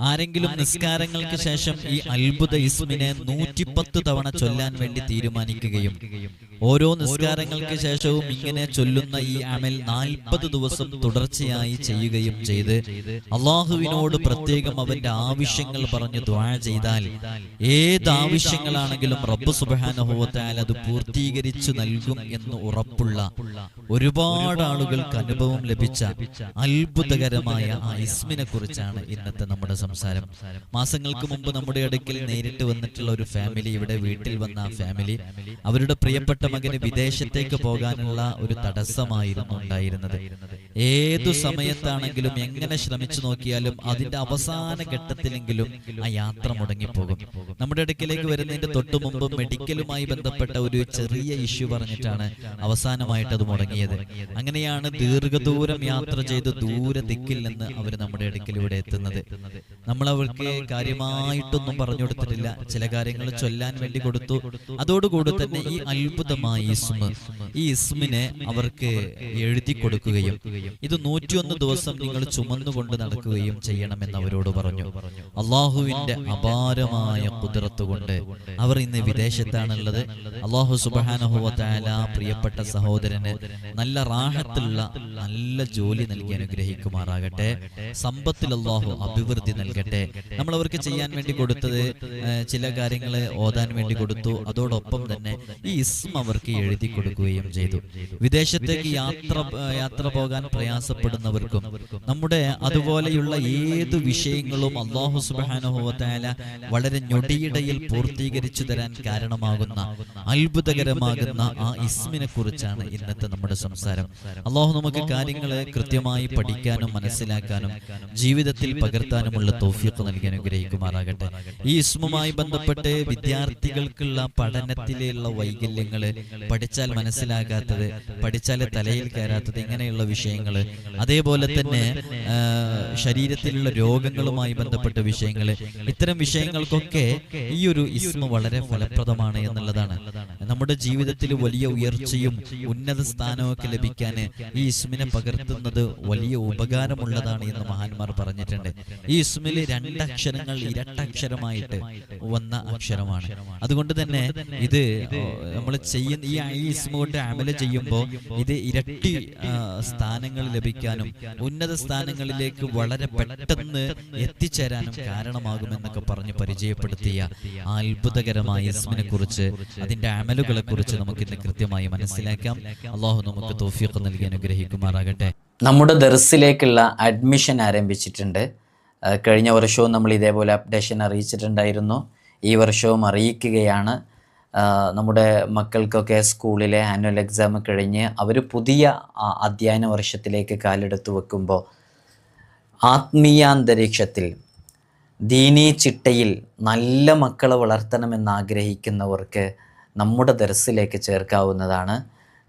ആരെങ്കിലും നിസ്കാരങ്ങൾക്ക് ശേഷം ഈ അത്ഭുത ഇസ്മിനെ നൂറ്റിപ്പത്ത് തവണ ചൊല്ലാൻ വേണ്ടി തീരുമാനിക്കുകയും ഓരോ നിസ്കാരങ്ങൾക്ക് ശേഷവും ഇങ്ങനെ ചൊല്ലുന്ന ഈ അമൽ നാൽപ്പത് ദിവസം തുടർച്ചയായി ചെയ്യുകയും ചെയ്ത് അള്ളാഹുവിനോട് പ്രത്യേകം അവന്റെ ആവശ്യങ്ങൾ പറഞ്ഞു ദ്വാഴ ചെയ്താൽ ഏത് ആവശ്യങ്ങളാണെങ്കിലും റബ്ബ് സുബാനുഭവത്താൽ അത് പൂർത്തീകരിച്ചു നൽകും എന്ന് ഉറപ്പുള്ള ഒരുപാട് ആളുകൾക്ക് അനുഭവം ലഭിച്ച അത്ഭുതകരമായ ആ ഇസ്മിനെ കുറിച്ചാണ് ഇന്നത്തെ നമ്മുടെ സംസാരം. മാസങ്ങൾക്ക് മുമ്പ് നമ്മുടെ അടുക്കൽ നേരിട്ട് വന്നിട്ടുള്ള ഒരു ഫാമിലി ഇവിടെ വീട്ടിൽ വന്ന ആ ഫാമിലി അവരുടെ പ്രിയപ്പെട്ട മകന് വിദേശത്തേക്ക് പോകാനുള്ള ഒരു തടസ്സമായിരുന്നു ഉണ്ടായിരുന്നത്. ഏതു സമയത്താണെങ്കിലും എങ്ങനെ ശ്രമിച്ചു നോക്കിയാലും അതിന്റെ അവസാന ഘട്ടത്തിലെങ്കിലും ആ യാത്ര മുടങ്ങിപ്പോകും. നമ്മുടെ അടുക്കിലേക്ക് വരുന്നതിന്റെ തൊട്ടു മുമ്പ് മെഡിക്കലുമായി ബന്ധപ്പെട്ട ഒരു ചെറിയ ഇഷ്യൂ പറഞ്ഞിട്ടാണ് അവസാനമായിട്ട് അത് മുടങ്ങിയത്. അങ്ങനെയാണ് ദീർഘദൂരം യാത്ര ചെയ്ത് ദൂരെ ദിക്കിൽ നിന്ന് അവർ നമ്മുടെ അടുക്കിലൂടെ എത്തുന്നത്. നമ്മൾ അവൾക്ക് കാര്യമായിട്ടൊന്നും പറഞ്ഞു കൊടുത്തിട്ടില്ല ചില കാര്യങ്ങൾ ചൊല്ലാൻ വേണ്ടി കൊടുത്തു. അതോടുകൂടി തന്നെ ഈ അത്ഭുതമായ ഇസ്മ ഈ ഇസ്മിനെ അവർക്ക് എഴുതി കൊടുക്കുകയും ഇത് നൂറ്റിയൊന്ന് ദിവസം നിങ്ങൾ ചുമന്നുകൊണ്ട് നടക്കുകയും ചെയ്യണമെന്ന് അവരോട് പറഞ്ഞു. അള്ളാഹുവിന്റെ അപാരമായ കുതിരത്ത് കൊണ്ട് അവർ ഇന്ന് വിദേശത്താണുള്ളത്. അള്ളാഹു സുബാനഹുല പ്രിയപ്പെട്ട സഹോദരന് നല്ല റാഹത്തുള്ള നല്ല ജോലി നൽകി അനുഗ്രഹിക്കുമാറാകട്ടെ. സമ്പത്തിൽ അള്ളാഹു അഭിവൃദ്ധി നൽകട്ടെ നമ്മൾ അവർക്ക് ചെയ്യാൻ വേണ്ടി കൊടുത്തത് ചില കാര്യങ്ങൾ ഓതാൻ വേണ്ടി കൊടുത്തു. അതോടൊപ്പം തന്നെ ഈ ഇസ്മ അവർക്ക് എഴുതി കൊടുക്കുകയും ചെയ്തു. വിദേശത്തേക്ക് യാത്ര യാത്ര പോകാൻ പ്രയാസപ്പെടുന്നവർക്കും നമ്മുടെ അതുപോലെയുള്ള ഏത് വിഷയങ്ങളും അള്ളാഹു സുബാനുഭവത്തായ വളരെ ഞൊടിയിടയിൽ പൂർത്തീകരിച്ചു തരാൻ കാരണമാകുന്ന അത്ഭുതകരമാകുന്ന ആ ഇസ്മിനെ കുറിച്ചാണ് ഇന്നത്തെ നമ്മുടെ സംസാരം. അള്ളാഹു നമുക്ക് കാര്യങ്ങൾ കൃത്യമായി പഠിക്കാനും മനസ്സിലാക്കാനും ജീവിതത്തിൽ പകർത്താനുമുള്ള തോഫിയൊക്കെ നൽകി അനുഗ്രഹിക്കുമാറാകട്ടെ. ഈ ഇസ്മുമായി ബന്ധപ്പെട്ട് വിദ്യാർത്ഥികൾക്കുള്ള പഠനത്തിലുള്ള വൈകല്യങ്ങൾ പഠിച്ചാൽ മനസ്സിലാകാത്തത് പഠിച്ചാൽ തലയിൽ കയറാത്തത് ഇങ്ങനെയുള്ള വിഷയങ്ങൾ അതേപോലെ തന്നെ ശരീരത്തിലുള്ള രോഗങ്ങളുമായി ബന്ധപ്പെട്ട വിഷയങ്ങൾ ഇത്തരം വിഷയങ്ങൾക്കൊക്കെ ഈ ഒരു ഇസ്മ വളരെ ഫലപ്രദമാണ് എന്നുള്ളതാണ്. നമ്മുടെ ജീവിതത്തിൽ വലിയ ഉയർച്ചയും ഉന്നത സ്ഥാനമൊക്കെ ലഭിക്കാൻ ഈ ഇസ്മിനെ പകർത്തുന്നത് വലിയ ഉപകാരമുള്ളതാണ് എന്ന് മഹാന്മാർ പറഞ്ഞിട്ടുണ്ട്. ഈ ഇസ്മിൽ രണ്ടക്ഷരങ്ങൾ ഇരട്ടക്ഷരമായിട്ട് വന്ന അക്ഷരമാണ്. അതുകൊണ്ട് തന്നെ ഇത് നമ്മൾ ചെയ്യുന്ന ഈ ഐ ഇസ്മ കൊണ്ട് അമല ചെയ്യുമ്പോൾ ഇത് ഇരട്ടി സ്ഥാനങ്ങൾ ലഭിക്കാനും ഉന്നത സ്ഥാനങ്ങളിലേക്ക് വളരെ പെട്ടെന്ന് എത്തിച്ചേരാനും കാരണമാകുമെന്നൊക്കെ പറഞ്ഞ് പരിചയപ്പെടുത്തിയ ആ അത്ഭുതകരമായ ഇസ്മിനെ കുറിച്ച് അതിന്റെ അമലുകളെ കുറിച്ച് നമുക്ക് ഇന്ന് കൃത്യമായി മനസ്സിലാക്കാം. അള്ളാഹു നമുക്ക് തോഫിയൊക്കെ നൽകി അനുഗ്രഹിക്കുമാറാകട്ടെ. നമ്മുടെ ദർസിലേക്കുള്ള അഡ്മിഷൻ ആരംഭിച്ചിട്ടുണ്ട്. കഴിഞ്ഞ വർഷവും നമ്മൾ ഇതേപോലെ അപ്ഡേഷൻ അറിയിച്ചിട്ടുണ്ടായിരുന്നു. ഈ വർഷവും അറിയിക്കുകയാണ്. നമ്മുടെ മക്കൾക്കൊക്കെ സ്കൂളിലെ ആനുവൽ എക്സാം കഴിഞ്ഞ് അവർ പുതിയ അധ്യയന വർഷത്തിലേക്ക് കാലെടുത്ത് വെക്കുമ്പോൾ ആത്മീയാന്തരീക്ഷത്തിൽ ദീനീ ചിട്ടയിൽ നല്ല മക്കളെ വളർത്തണമെന്ന് ആഗ്രഹിക്കുന്നവർക്ക് നമ്മുടെ ദർസിലേക്ക് ചേർക്കാവുന്നതാണ്.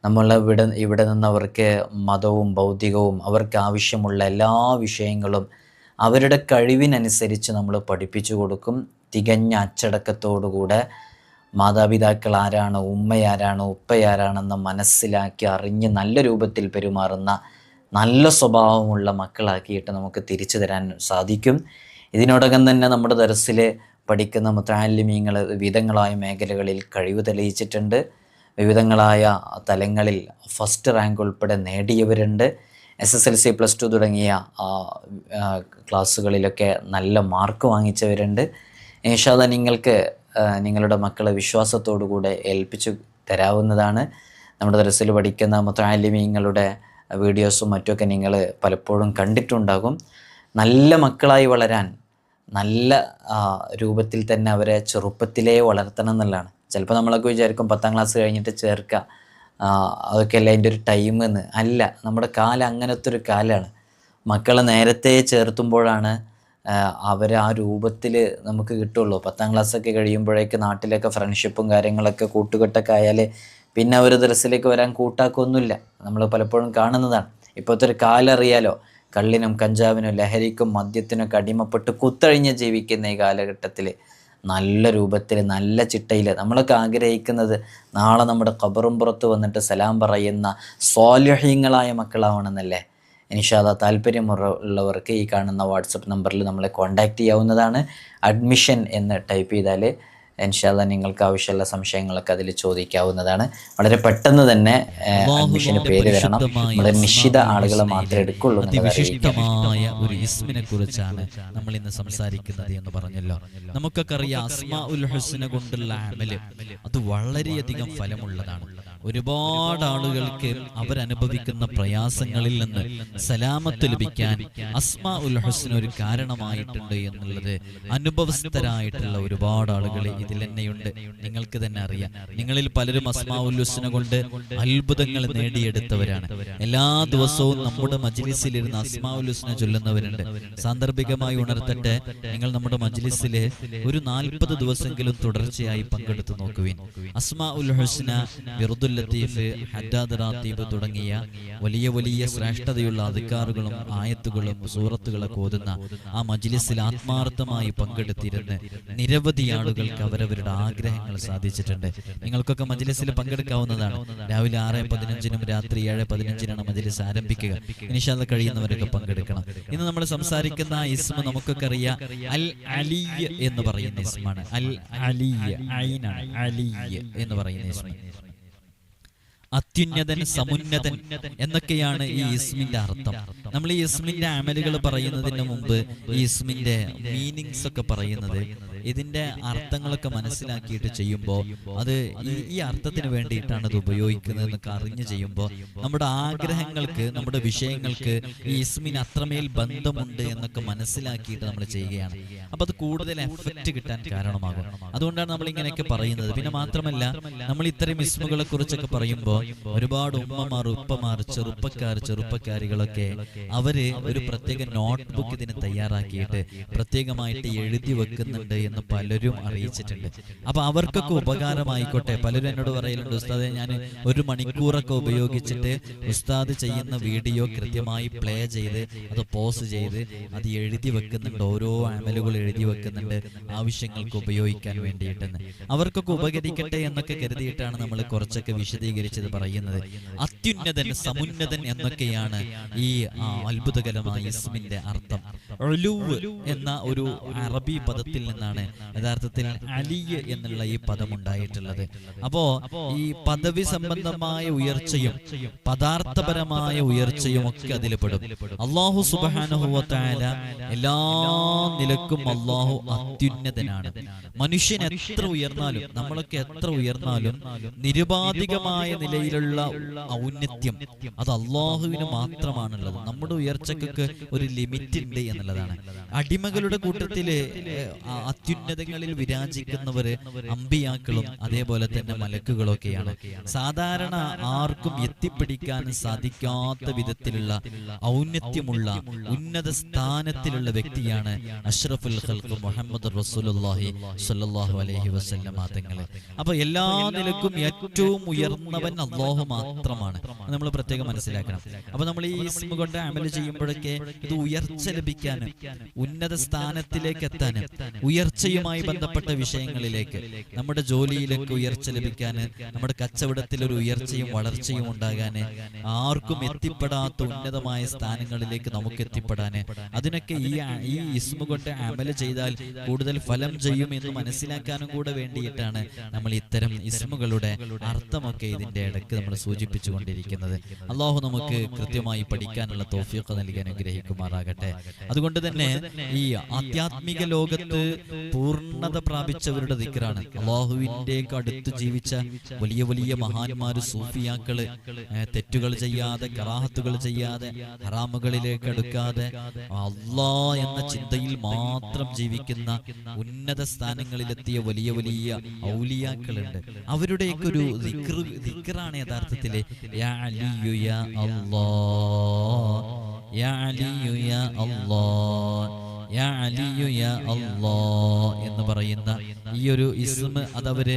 നമ്മൾ ഇവിടെ ഇവിടെ നിന്നവർക്ക് മതവും ബൗദ്ധികവും അവർക്ക് ആവശ്യമുള്ള എല്ലാ വിഷയങ്ങളും അവരുടെ കഴിവിനനുസരിച്ച് നമ്മൾ പഠിപ്പിച്ചു കൊടുക്കും. തികഞ്ഞ അച്ചടക്കത്തോടുകൂടെ മാതാപിതാക്കൾ ആരാണ് ഉമ്മയാരാണ് ഉപ്പയാരാണെന്ന് മനസ്സിലാക്കി അറിഞ്ഞ് നല്ല രൂപത്തിൽ പെരുമാറുന്ന നല്ല സ്വഭാവമുള്ള മക്കളാക്കിയിട്ട് നമുക്ക് തിരിച്ചു തരാൻ സാധിക്കും. ഇതിനോടകം തന്നെ നമ്മുടെ ദർസിൽ പഠിക്കുന്ന മുത്താലിമീങ്ങൾ വിവിധങ്ങളായ മേഖലകളിൽ കഴിവ് തെളിയിച്ചിട്ടുണ്ട്. വിവിധങ്ങളായ തലങ്ങളിൽ ഫസ്റ്റ് റാങ്ക് ഉൾപ്പെടെ നേടിയവരുണ്ട്. S S L C plus two തുടങ്ങിയ ക്ലാസ്സുകളിലൊക്കെ നല്ല മാർക്ക് വാങ്ങിച്ചവരുണ്ട്. ഏഷാദ നിങ്ങൾക്ക് നിങ്ങളുടെ മക്കളെ വിശ്വാസത്തോടു കൂടെ ഏൽപ്പിച്ചു തരാവുന്നതാണ്. നമ്മുടെ ദരസിൽ പഠിക്കുന്ന മുത്താലിമീങ്ങളുടെ വീഡിയോസും മറ്റുമൊക്കെ നിങ്ങൾ പലപ്പോഴും കണ്ടിട്ടുണ്ടാകും. നല്ല മക്കളായി വളരാൻ നല്ല രൂപത്തിൽ തന്നെ അവരെ ചെറുപ്പത്തിലേ വളർത്തണം എന്നുള്ളതാണ്. ചിലപ്പോൾ നമ്മളൊക്കെ വിചാരിക്കും പത്താം ക്ലാസ് കഴിഞ്ഞിട്ട് ചേർക്കുക. അതൊക്കെ അല്ല ഒരു ടൈം എന്ന്. അല്ല നമ്മുടെ കാലം അങ്ങനത്തെ ഒരു കാലമാണ് മക്കളെ നേരത്തെ ചേർത്തുമ്പോഴാണ് അവർ ആ രൂപത്തിൽ നമുക്ക് കിട്ടുള്ളൂ. പത്താം ക്ലാസ്സൊക്കെ കഴിയുമ്പോഴേക്ക് നാട്ടിലൊക്കെ ഫ്രണ്ട്ഷിപ്പും കാര്യങ്ങളൊക്കെ കൂട്ടുകെട്ടൊക്കെ ആയാൽ പിന്നെ അവർ ദർസിലേക്ക് വരാൻ കൂട്ടാക്കൊന്നുമില്ല. നമ്മൾ പലപ്പോഴും കാണുന്നതാണ്. ഇപ്പോഴത്തെ ഒരു കാലറിയാലോ കള്ളിനും കഞ്ചാവിനും ലഹരിക്കും മദ്യത്തിനൊക്കെ അടിമപ്പെട്ട് കുത്തഴിഞ്ഞ് ജീവിക്കുന്ന ഈ കാലഘട്ടത്തിൽ നല്ല രൂപത്തിൽ നല്ല ചിട്ടയിൽ. നമ്മളൊക്കെ ആഗ്രഹിക്കുന്നത് നാളെ നമ്മുടെ ഖബറും പുറത്ത് വന്നിട്ട് സലാം പറയുന്ന സ്വാലഹ്യങ്ങളായ മക്കളാവണമെന്നല്ലേ? ഇനിഷാദ താല്പര്യമുള്ളവർക്ക് ഈ കാണുന്ന വാട്സപ്പ് നമ്പറിൽ നമ്മളെ കോൺടാക്റ്റ് ചെയ്യാവുന്നതാണ്. അഡ്മിഷൻ എന്ന് ടൈപ്പ് ചെയ്താൽ ഇൻഷാല്ല നിങ്ങൾക്ക് ആവശ്യമുള്ള സംശയങ്ങളൊക്കെ അതിൽ ചോദിക്കാവുന്നതാണ്. വളരെ പെട്ടെന്ന് തന്നെ അഡ്മിഷന് പേര് വരണം നമ്മുടെ നിശ്ചിത ആളുകളെ മാത്രമേ എടുക്കുള്ളൂ അറിയിക്കാം. ഒരു ഇസ്മിനെ കുറിച്ചാണ് നമ്മൾ ഇന്ന് സംസാരിക്കുന്നത് എന്ന് പറഞ്ഞല്ലോ. നമുക്കൊക്കെ അറിയാം അസ്മാ ഉൽ ഹുസ്ന കൊണ്ടുള്ള അമൽ. അത് വളരെയധികം ഫലമുള്ളതാണ്. ഒരുപാട് ആളുകൾക്ക് അവരനുഭവിക്കുന്ന പ്രയാസങ്ങളിൽ നിന്ന് സലാമത്ത് ലഭിക്കാൻ അസ്മാ ഉൽ ഹുസ്ന ഒരു കാരണമായിട്ടുണ്ട് എന്നുള്ളത് അനുഭവസ്ഥരായിട്ടുള്ള ഒരുപാട് ആളുകൾ ഇതിൽ തന്നെയുണ്ട്. നിങ്ങൾക്ക് തന്നെ അറിയാം. നിങ്ങളിൽ പലരും അസ്മാ ഉൽ ഹുസ്ന കൊണ്ട് അത്ഭുതങ്ങൾ നേടിയെടുത്തവരാണ്. എല്ലാ ദിവസവും നമ്മുടെ മജ്ലിസിലിരുന്ന് അസ്മാ ഉൽ ഹുസ്ന ചൊല്ലുന്നവരുണ്ട്. സാന്ദർഭികമായി ഉണർത്തട്ടെ. നിങ്ങൾ നമ്മുടെ മജ്ലിസിൽ ഒരു നാൽപ്പത് ദിവസമെങ്കിലും തുടർച്ചയായി പങ്കെടുത്തു നോക്കുവിൻ. അസ്മാ ഉൽ ഹുസ്ന ബിറുദുൽ ലത്തീഫ് ഹദ്ദാദ് റാത്തീബ് തുടങ്ങിയ വലിയ വലിയ ശ്രേഷ്ഠതയുള്ള അധികാറുകളും ആയത്തുകളും സൂറത്തുകളൊക്കെ ഓതുന്ന ആ മജ്ലിസിൽ ആത്മാർത്ഥമായി പങ്കെടുത്തിരുന്ന് നിരവധി ആളുകൾക്ക് അവരവരുടെ ആഗ്രഹങ്ങൾ സാധിച്ചിട്ടുണ്ട്. നിങ്ങൾക്കൊക്കെ മജ്ലിസിൽ പങ്കെടുക്കാവുന്നതാണ്. രാവിലെ ആറ് പതിനഞ്ചിനും രാത്രി ഏഴ് പതിനഞ്ചിനാണ് മജ്ലിസ് ആരംഭിക്കുക. ഇനിഷാദ് കഴിയുന്നവരൊക്കെ പങ്കെടുക്കണം. ഇന്ന് നമ്മൾ സംസാരിക്കുന്ന ഇസ്മ നമുക്കൊക്കെ അറിയാം. അൽ അലിയ എന്ന് പറയുന്ന ഇസ്മാണ്. അൽ അലിയ ഐനാണ്. അലിയ എന്ന് പറയുന്ന ഇസ്മ. അത്യുന്നതൻ സമുന്നതൻ എന്നൊക്കെയാണ് ഈ ഇസ്മിന്റെ അർത്ഥം. നമ്മൾ ഈ ഇസ്മിന്റെ അമലുകൾ പറയുന്നതിന് മുമ്പ് ഈ ഇസ്മിന്റെ മീനിങ്സ് ഒക്കെ പറയുന്നത് ഇതിന്റെ അർത്ഥങ്ങളൊക്കെ മനസ്സിലാക്കിയിട്ട് ചെയ്യുമ്പോൾ അത് ഈ അർത്ഥത്തിന് വേണ്ടിയിട്ടാണ് അത് ഉപയോഗിക്കുന്നത് എന്നൊക്കെ അറിഞ്ഞു ചെയ്യുമ്പോൾ നമ്മുടെ ആഗ്രഹങ്ങൾക്ക് നമ്മുടെ വിഷയങ്ങൾക്ക് ഈ ഇസ്മിന് അത്രമേൽ ബന്ധമുണ്ട് എന്നൊക്കെ മനസ്സിലാക്കിയിട്ട് നമ്മൾ ചെയ്യുകയാണ്. അപ്പൊ അത് കൂടുതൽ എഫക്റ്റ് കിട്ടാൻ കാരണമാകും. അതുകൊണ്ടാണ് നമ്മൾ ഇങ്ങനെയൊക്കെ പറയുന്നത്. പിന്നെ മാത്രമല്ല നമ്മൾ ഇത്രയും ഇസ്മുകളെ കുറിച്ചൊക്കെ പറയുമ്പോൾ ഒരുപാട് ഉമ്മമാർ ഉപ്പമാർ ചെറുപ്പക്കാർ ചെറുപ്പക്കാരികളൊക്കെ അവർ ഒരു പ്രത്യേക നോട്ട് ബുക്ക് ഇതിന് തയ്യാറാക്കിയിട്ട് പ്രത്യേകമായിട്ട് എഴുതി വെക്കുന്നുണ്ട് എന്ന് പലരും അറിയിച്ചിട്ടുണ്ട്. അപ്പൊ അവർക്കൊക്കെ ഉപകാരമായിക്കോട്ടെ. പലരും എന്നോട് പറയലുണ്ട് ഉസ്താദെ ഞാൻ ഒരു മണിക്കൂറൊക്കെ ഉപയോഗിച്ചിട്ട് ഉസ്താദ് ചെയ്യുന്ന വീഡിയോ കൃത്യമായി പ്ലേ ചെയ്ത് അത് പോസ് ചെയ്ത് അത് എഴുതി വെക്കുന്നുണ്ട്. ഓരോ ആമലുകൾ എഴുതി വെക്കുന്നുണ്ട് ആവശ്യങ്ങൾക്ക് ഉപയോഗിക്കാൻ വേണ്ടിയിട്ടെന്ന്. അവർക്കൊക്കെ ഉപകരിക്കട്ടെ എന്നൊക്കെ കരുതിയിട്ടാണ് നമ്മൾ കുറച്ചൊക്കെ വിശദീകരിച്ചത് പറയുന്നത്. അത്യുന്നതൻ സമുന്നതൻ എന്നൊക്കെയാണ് ഈ അത്ഭുതകരമായ ഇസ്മിന്റെ അർത്ഥം. എന്ന ഒരു അറബി പദത്തിൽ നിന്നാണ് യഥാർത്ഥത്തിൽ അലിയ് എന്നുള്ള ഈ പദം ഉണ്ടായിട്ടുള്ളത്. അപ്പോ ഈ പദവി സംബന്ധമായ ഉയർച്ചയും പദാർത്ഥപരമായ ഉയർച്ചയും ഒക്കെ അതിൽ പെടും അള്ളാഹു സുബാനുഭവത്തായ എല്ലാ നിലക്കും അള്ളാഹു അത്യുന്നതനാണ്. മനുഷ്യൻ എത്ര ഉയർന്നാലും നമ്മളൊക്കെ എത്ര ഉയർന്നാലും നിരുപാധികമായ നിലയിലുള്ള ഔന്നത്യം അത് അള്ളാഹുവിന് മാത്രമാണുള്ളത്. നമ്മുടെ ഉയർച്ചക്കൊക്കെ ഒരു ലിമിറ്റ് ഉണ്ട് എന്നുള്ളതാണ്. അടിമകളുടെ കൂട്ടത്തിൽ ആ അത്യുന്നതങ്ങളിൽ വിരാജിക്കുന്നവര് അമ്പിയാക്കളും അതേപോലെ തന്നെ മലക്കുകളൊക്കെയാണ്. സാധാരണ ആർക്കും എത്തിപ്പിടിക്കാൻ സാധിക്കാത്ത വിധത്തിലുള്ള ഔന്നത്യമുള്ള ഉന്നത സ്ഥാനത്തിലുള്ള വ്യക്തിയാണ് അഷ്റഫുൽ ഖൽഖ് മുഹമ്മദ് റസൂലുള്ളാഹി സ്വല്ലല്ലാഹു അലൈഹി വസല്ലമ തങ്ങളെ അപ്പൊ എല്ലാ നിലക്കും ഏറ്റവും ഉയർന്നവൻ അള്ളാഹു മാത്രമാണ്. നമ്മൾ പ്രത്യേകം മനസ്സിലാക്കണം. അപ്പൊ നമ്മൾ ഈ ഇസ്മ കൊണ്ട് അമൽ ചെയ്യുമ്പോഴൊക്കെ ഇത് ഉയർച്ച ലഭിക്കാനും ഉന്നത സ്ഥാനത്തിലേക്ക് എത്താനും ഉയർച്ചയുമായി ബന്ധപ്പെട്ട വിഷയങ്ങളിലേക്ക് നമ്മുടെ ജോലിയിലേക്ക് ഉയർച്ച ലഭിക്കാൻ നമ്മുടെ കച്ചവടത്തിൽ ഒരു ഉയർച്ചയും വളർച്ചയും ഉണ്ടാകാന് ആർക്കും എത്തിപ്പെടാത്ത ഉന്നതമായ സ്ഥാനങ്ങളിലേക്ക് നമുക്ക് എത്തിപ്പെടാന് അതിനൊക്കെ ഈ ഈ ഇസ്മു കൊണ്ട് അമൽ ചെയ്താൽ കൂടുതൽ ഫലം ചെയ്യും എന്ന് മനസ്സിലാക്കാനും കൂടെ വേണ്ടിയിട്ടാണ് നമ്മൾ ഇത്തരം ഇസ്മുകളുടെ അർത്ഥമൊക്കെ ഇതിന്റെ ഇടയ്ക്ക് നമ്മൾ സൂചിപ്പിച്ചു കൊണ്ടിരിക്കുന്നത് അള്ളാഹു നമുക്ക് കൃത്യമായി പഠിക്കാനുള്ള തോഫിയൊക്കെ നൽകി അനുഗ്രഹിക്കുമാറാകട്ടെ. അതുകൊണ്ട് തന്നെ ഈ ആധ്യാത്മിക ലോകത്ത് പൂർണത പ്രാപിച്ചവരുടെ ദിക്കറാണ്. അള്ളാഹുവിന്റെ അടുത്ത് ജീവിച്ച വലിയ വലിയ മഹാന്മാര് സൂഫിയാക്കൾ തെറ്റുകൾ ചെയ്യാതെ കറാഹത്തുകൾ ചെയ്യാതെ ഹറാമുകളിലേക്ക് അടുക്കാതെ അള്ളാ എന്ന ചിന്തയിൽ മാത്രം ജീവിക്കുന്ന ഉന്നത സ്ഥാനങ്ങളിലെത്തിയ വലിയ വലിയ ഔലിയാക്കളുണ്ട്. അവരുടെയൊക്കെ ഒരു ദിക്കറാണ് യഥാർത്ഥത്തിൽ അലിയു യാ അല്ലാ യാ അലിയു യാ അല്ലാ എന്ന് പറയുന്ന ഈ ഒരു ഇസ്മ അത് അവർ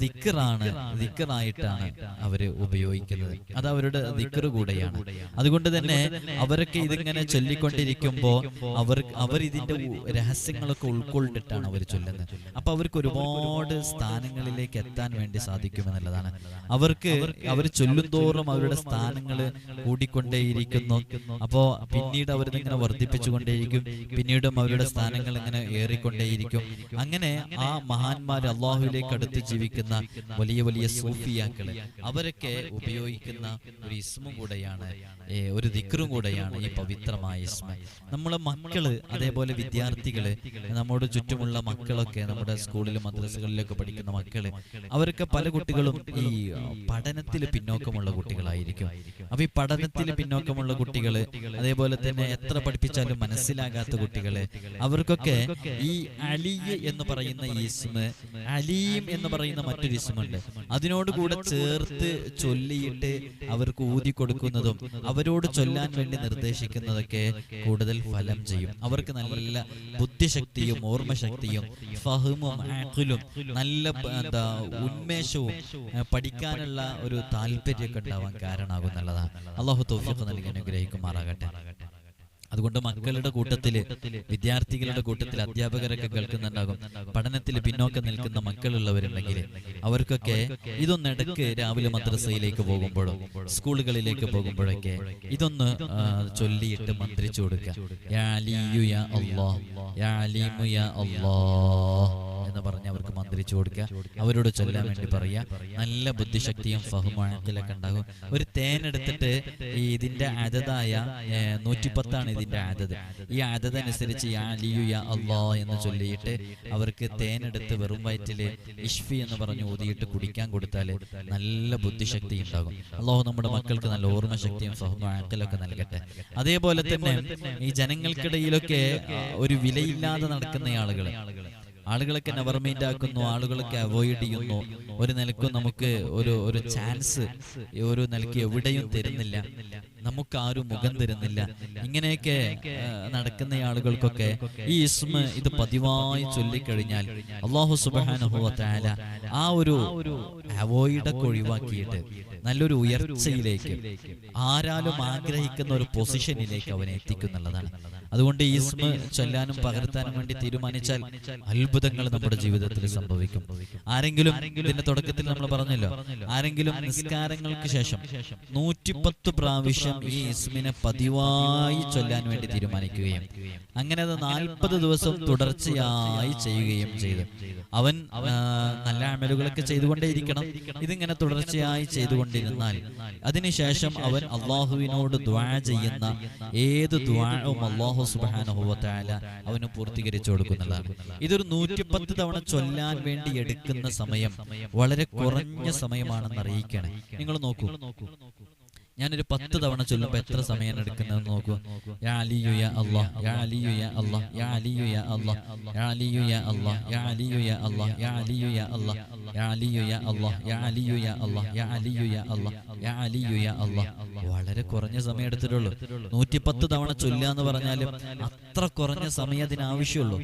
ദിക്കറാണ് ദിക്കറായിട്ടാണ് അവർ ഉപയോഗിക്കുന്നത്. അത് അവരുടെ ദിക്കർ കൂടെയാണ്. അതുകൊണ്ട് തന്നെ അവരൊക്കെ ഇതിങ്ങനെ ചൊല്ലിക്കൊണ്ടിരിക്കുമ്പോ അവർ അവർ ഇതിന്റെ രഹസ്യങ്ങളൊക്കെ ഉൾക്കൊണ്ടിട്ടാണ് അവർ ചൊല്ലുന്നത്. അപ്പൊ അവർക്ക് ഒരുപാട് സ്ഥാനങ്ങളിലേക്ക് എത്താൻ വേണ്ടി സാധിക്കുമെന്നുള്ളതാണ്. അവർക്ക് അവർ ചൊല്ലുന്തോറും അവരുടെ സ്ഥാനങ്ങൾ കൂടിക്കൊണ്ടേയിരിക്കുന്നു. അപ്പോ പിന്നീട് അവരിതിങ്ങനെ വർദ്ധിപ്പിച്ചുകൊണ്ടേയിരിക്കും. പിന്നീടും അവരുടെ സ്ഥാനങ്ങൾ ഇങ്ങനെ ഏറിക്കൊണ്ടേയിരിക്കും. അങ്ങനെ ആ മഹാന്മാർ അള്ളാഹുവിലേക്ക് അടുത്ത് ജീവിക്കുന്ന വലിയ വലിയ സൂഫിയാക്കൾ അവരൊക്കെ ഉപയോഗിക്കുന്ന ഒരു ഇസ്മും കൂടെയാണ് ഒരു ദിക്റും കൂടെയാണ് ഈ പവിത്രമായ ഇസ്മ. നമ്മളെ മക്കൾ അതേപോലെ വിദ്യാർത്ഥികൾ നമ്മുടെ ചുറ്റുമുള്ള മക്കളൊക്കെ നമ്മുടെ സ്കൂളിലും മദ്രസകളിലൊക്കെ പഠിക്കുന്ന മക്കൾ അവരൊക്കെ പല കുട്ടികളും ഈ പഠനത്തിൽ പിന്നോക്കമുള്ള കുട്ടികളായിരിക്കും. അപ്പൊ ഈ പഠനത്തിൽ പിന്നോക്കമുള്ള കുട്ടികൾ അതേപോലെ തന്നെ എത്ര പഠിപ്പിച്ചാലും മനസ്സിലാകാത്ത കുട്ടികൾ അവർക്കൊക്കെ ഈ അലി എന്ന് പറയുന്ന ഈസ്മ് അലീം എന്ന് പറയുന്ന മറ്റൊരു ഇസ്മുണ്ട് അതിനോട് കൂടെ ചേർത്ത് ചൊല്ലിയിട്ട് അവർക്ക് ഊതി കൊടുക്കുന്നതും അവരോട് ചൊല്ലാൻ വേണ്ടി നിർദ്ദേശിക്കുന്നതൊക്കെ കൂടുതൽ ഫലം ചെയ്യും. അവർക്ക് നല്ല ബുദ്ധിശക്തിയും ഓർമ്മശക്തിയും ഫഹമും ആഖിലും നല്ല എന്താ ഉന്മേഷവും പഠിക്കാനുള്ള ഒരു താല്പര്യമൊക്കെ ഉണ്ടാവാൻ കാരണമാകും നല്ലതാണ് അള്ളാഹു തൗഫീഖ് നൽകി അനുഗ്രഹിക്കുമാറാകട്ടെ. അതുകൊണ്ട് മക്കളുടെ കൂട്ടത്തിൽ വിദ്യാർത്ഥികളുടെ കൂട്ടത്തിൽ അധ്യാപകരൊക്കെ കേൾക്കുന്നുണ്ടാകും. പഠനത്തിൽ പിന്നോക്കം നിൽക്കുന്ന മക്കളുള്ളവരുണ്ടെങ്കിൽ അവർക്കൊക്കെ ഇതൊന്നിടക്ക് രാവിലെ മദ്രസയിലേക്ക് പോകുമ്പോഴോ സ്കൂളുകളിലേക്ക് പോകുമ്പോഴൊക്കെ ഇതൊന്ന് ചൊല്ലിയിട്ട് മന്ത്രിച്ചു കൊടുക്കുക യാ അലിയു യാ യാ അലീമു യാ എന്ന് പറഞ്ഞ് അവർക്ക് മന്ത്രിച്ചു കൊടുക്കുക. അവരോട് ചൊല്ലാൻ വേണ്ടി പറയുക. നല്ല ബുദ്ധിശക്തിയും ഫഹുമാണത്തിലൊക്കെ ഉണ്ടാകും. ഒരു തേനെടുത്തിട്ട് ഈ ഇതിന്റെ അതതായ നൂറ്റിപ്പത്താണ് ഇതിന്റെ അതത് ഈ അതതനുസരിച്ച് യാ അള്ളാ എന്ന് ചൊല്ലിയിട്ട് അവർക്ക് തേനെടുത്ത് വെറും വയറ്റിൽ ഇഷ്ഫി എന്ന് പറഞ്ഞ് ഊതിയിട്ട് കുടിക്കാൻ കൊടുത്താൽ നല്ല ബുദ്ധിശക്തി ഉണ്ടാകും. അള്ളാഹു നമ്മുടെ മക്കൾക്ക് നല്ല ഓർമ്മശക്തിയും സഹമാക്കലൊക്കെ നൽകട്ടെ. അതേപോലെ തന്നെ ഈ ജനങ്ങൾക്കിടയിലൊക്കെ ഒരു വിലയില്ലാതെ നടക്കുന്ന ആളുകൾ. ആളുകളൊക്കെ നെവർമൈൻഡ് ആക്കുന്നു ആളുകളൊക്കെ അവോയ്ഡ് ചെയ്യുന്നു. ഒരു നിലക്കും നമുക്ക് ഒരു ഒരു ചാൻസ് ഒരു നിലയ്ക്ക് എവിടെയും തരുന്നില്ല. നമുക്ക് ആരും മുഖം തരുന്നില്ല. ഇങ്ങനെയൊക്കെ നടക്കുന്ന ആളുകൾക്കൊക്കെ ഈ ഇസ്മ ഇത് പതിവായി ചൊല്ലിക്കഴിഞ്ഞാൽ അള്ളാഹു സുബാനുഭവത്തായ ആ ഒരു അവോയ്ഡൊക്കെ ഒഴിവാക്കിയിട്ട് നല്ലൊരു ഉയർച്ചയിലേക്ക് ആരാലും ആഗ്രഹിക്കുന്ന ഒരു പൊസിഷനിലേക്ക് അവനെ എത്തിക്കുന്നുള്ളതാണ് അതുകൊണ്ട് ഈ ഇസ്മ ചൊല്ലാനും പകർത്താനും വേണ്ടി തീരുമാനിച്ചാൽ അത്ഭുതങ്ങൾ നമ്മുടെ ജീവിതത്തിൽ സംഭവിക്കും. ആരെങ്കിലും ഇതിന്റെ തുടക്കത്തിൽ നമ്മൾ പറഞ്ഞല്ലോ. ആരെങ്കിലും നിസ്കാരങ്ങൾക്ക് ശേഷം നൂറ്റിപ്പത്ത് പ്രാവശ്യം ഈ ഇസ്മിനെ പതിവായി ചൊല്ലാൻ വേണ്ടി തീരുമാനിക്കുകയും അങ്ങനെ അത് നാൽപ്പത് ദിവസം തുടർച്ചയായി ചെയ്യുകയും ചെയ്തു. അവൻ നല്ല അമലുകളൊക്കെ ചെയ്തുകൊണ്ടേയിരിക്കണം. ഇതിങ്ങനെ തുടർച്ചയായി ചെയ്തുകൊണ്ടിരുന്നാൽ അതിനുശേഷം അവൻ അള്ളാഹുവിനോട് ദ്വാ ചെയ്യുന്ന ഏത് ദ്വാഴവും അള്ളാഹു സുബാനുഭവത്തായ അവന് പൂർത്തീകരിച്ചു കൊടുക്കുന്നതാണ്. ഇതൊരു നൂറ്റിപ്പത്ത് തവണ ചൊല്ലാൻ വേണ്ടി എടുക്കുന്ന സമയം വളരെ കുറഞ്ഞ സമയമാണെന്ന് അറിയിക്കണം നിങ്ങൾ നോക്കൂ. ഞാനൊരു പത്ത് തവണ ചൊല്ലുമ്പോൾ എത്ര സമയം എടുക്കുന്നതെന്ന് നോക്കൂ യാ അലിയു യാ അല്ലാഹ് യാ അലിയു യാ അല്ലാഹ് യാ അലിയു യാ അല്ലാഹ് യാ അലിയു യാ അല്ലാഹ് യാ അലിയു യാ അല്ലാഹ് യാ അലിയു യാ അല്ലാഹ് യാ അലിയു യാ അല്ലാഹ് യാ അലിയു യാ അല്ലാഹ് യാ അലിയു യാ അല്ലാഹ് യാ അലിയു യാ അല്ലാഹ് വളരെ കുറഞ്ഞ സമയം എടുത്തിട്ടുള്ളൂ നൂറ്റിപ്പത്ത് തവണ ചൊല്ലുക എന്ന് പറഞ്ഞാലും അത്ര കുറഞ്ഞ സമയം അതിനാവശ്യമുള്ളൂ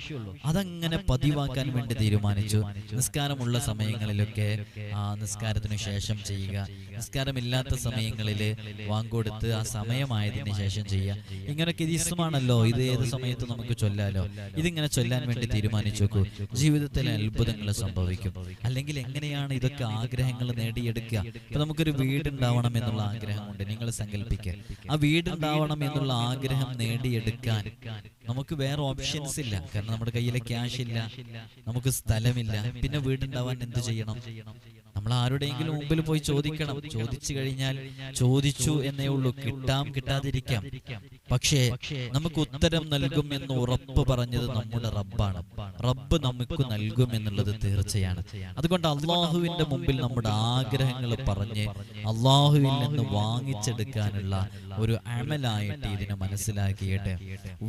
അതങ്ങനെ പതിവാക്കാൻ വേണ്ടി തീരുമാനിച്ചു നിസ്കാരമുള്ള സമയങ്ങളിലൊക്കെ ആ നിസ്കാരത്തിനു ശേഷം ചെയ്യുക നിസ്കാരമില്ലാത്ത സമയങ്ങളിൽ വാങ്കൊടുത്ത് ആ സമയമായതിന് ശേഷം ചെയ്യുക ഇങ്ങനൊക്കെ ഇത് ഇസ്മാണല്ലോ ഇത് ഏത് സമയത്ത് നമുക്ക് ചൊല്ലാലോ? ഇതിങ്ങനെ ചൊല്ലാൻ വേണ്ടി തീരുമാനിച്ചു നോക്കൂ ജീവിതത്തിൽ അത്ഭുതങ്ങൾ സംഭവിക്കും. അല്ലെങ്കിൽ എങ്ങനെയാണ് ഇതൊക്കെ ആഗ്രഹങ്ങൾ നേടിയെടുക്കുക? ഇപ്പൊ നമുക്കൊരു വീടുണ്ടാവണം എന്നുള്ള ആഗ്രഹമുണ്ട് നിങ്ങൾ സങ്കല്പിക്കുക ആ വീടുണ്ടാവണം എന്നുള്ള ആഗ്രഹം നേടിയെടുക്കാൻ നമുക്ക് വേറെ ഓപ്ഷൻസ് ഇല്ല. കാരണം നമ്മുടെ കയ്യിലെ ക്യാഷ് ഇല്ല. നമുക്ക് സ്ഥലമില്ല. പിന്നെ വീടുണ്ടാവാൻ എന്ത് ചെയ്യണം? നമ്മൾ ആരുടെയെങ്കിലും മുമ്പിൽ പോയി ചോദിക്കണം. ചോദിച്ചു കഴിഞ്ഞാൽ ചോദിച്ചു എന്നേ ഉള്ളൂ. കിട്ടാം കിട്ടാതിരിക്കാം. പക്ഷേ നമുക്ക് ഉത്തരം നൽകും എന്ന് ഉറപ്പ് പറഞ്ഞത് നമ്മുടെ റബ്ബാണ്. റബ്ബ് നമുക്ക് നൽകും എന്നുള്ളത് തീർച്ചയാണ്. അതുകൊണ്ട് അള്ളാഹുവിന്റെ മുമ്പിൽ നമ്മുടെ ആഗ്രഹങ്ങൾ പറഞ്ഞ് അള്ളാഹുവിൽ നിന്ന് വാങ്ങിച്ചെടുക്കാനുള്ള ഒരു അമലായിട്ട് ഇതിനെ മനസ്സിലാക്കിയിട്ട്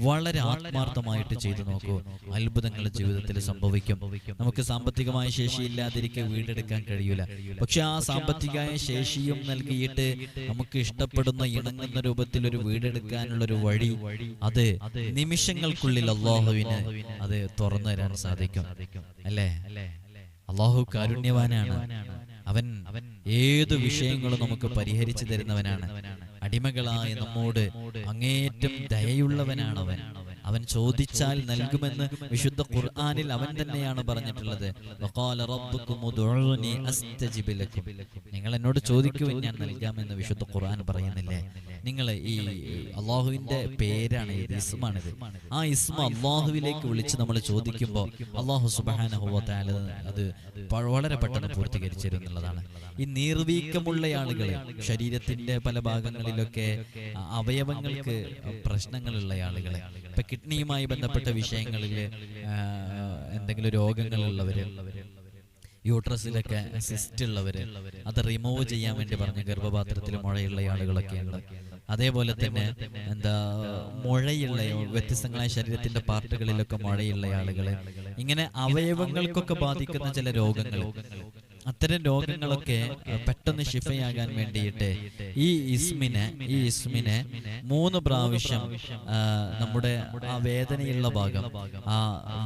വളരെ ആത്മാർത്ഥമായിട്ട് ചെയ്തു നോക്കൂ. അത്ഭുതങ്ങൾ ജീവിതത്തിൽ സംഭവിക്കും. നമുക്ക് സാമ്പത്തികമായ ശേഷിയില്ലാതിരിക്കെ വീടെടുക്കാൻ കഴിയില്ല കഴിയൂല. പക്ഷെ ആ സാമ്പത്തികമായ ശേഷിയും നൽകിയിട്ട് നമുക്ക് ഇഷ്ടപ്പെടുന്ന ഇണങ്ങുന്ന രൂപത്തിൽ ഒരു വീടെടുക്കാനുള്ള ഒരു വഴി അത് നിമിഷങ്ങൾക്കുള്ളിൽ അള്ളാഹുവിന് അത് തുറന്നു തരാൻ സാധിക്കും. അല്ലേ? അള്ളാഹു കാരുണ്യവാനാണ്. അവൻ അവൻ ഏത് വിഷയങ്ങളും നമുക്ക് പരിഹരിച്ചു തരുന്നവനാണ്. അടിമകളായ നമ്മോട് അങ്ങേറ്റം ദയയുള്ളവനാണ് അവൻ ചോദിച്ചാൽ നൽകുമെന്ന് വിശുദ്ധ ഖുർആാനിൽ അവൻ തന്നെയാണ് പറഞ്ഞിട്ടുള്ളത്. നിങ്ങൾ എന്നോട് ചോദിക്കൂ ഞാൻ നൽകാമെന്ന് വിശുദ്ധ ഖുർആൻ പറയുന്നില്ലേ? നിങ്ങൾ ഈ അള്ളാഹുവിന്റെ പേരാണ് ഇത് ഇസ്മാണിത്. ആ ഇസ്മ അള്ളാഹുവിലേക്ക് വിളിച്ച് നമ്മൾ ചോദിക്കുമ്പോൾ അള്ളാഹു സുബാന അത് വളരെ പെട്ടെന്ന് പൂർത്തീകരിച്ചു തരുന്നുള്ളതാണ് ഈ നീർവീക്കമുള്ള ആളുകൾ ശരീരത്തിന്റെ പല ഭാഗങ്ങളിലൊക്കെ അവയവങ്ങൾക്ക് പ്രശ്നങ്ങളുള്ള ആളുകളെ ഇപ്പൊ കിഡ്നിയുമായി ബന്ധപ്പെട്ട വിഷയങ്ങളിൽ എന്തെങ്കിലും രോഗങ്ങളുള്ളവര് യൂട്രസിലൊക്കെ സിസ്റ്റ് ഉള്ളവര് അത് റിമൂവ് ചെയ്യാൻ വേണ്ടി പറഞ്ഞ ഗർഭപാത്രത്തിൽ മുഴയുള്ള ആളുകളൊക്കെ ഉണ്ട്. അതേപോലെ തന്നെ എന്താ മുഴയുള്ള വ്യത്യസ്തങ്ങളായ ശരീരത്തിന്റെ പാർട്ടുകളിലൊക്കെ മുഴയുള്ള ആളുകൾ ഇങ്ങനെ അവയവങ്ങൾക്കൊക്കെ ബാധിക്കുന്ന ചില രോഗങ്ങൾ അത്തരം രോഗങ്ങളൊക്കെ പെട്ടെന്ന് ശിഫയാകാൻ വേണ്ടിയിട്ട് ഈ ഇസ്മിനെ ഈ ഇസ്മിനെ മൂന്ന് പ്രാവശ്യം നമ്മുടെ ആ വേദനയുള്ള ഭാഗം ആ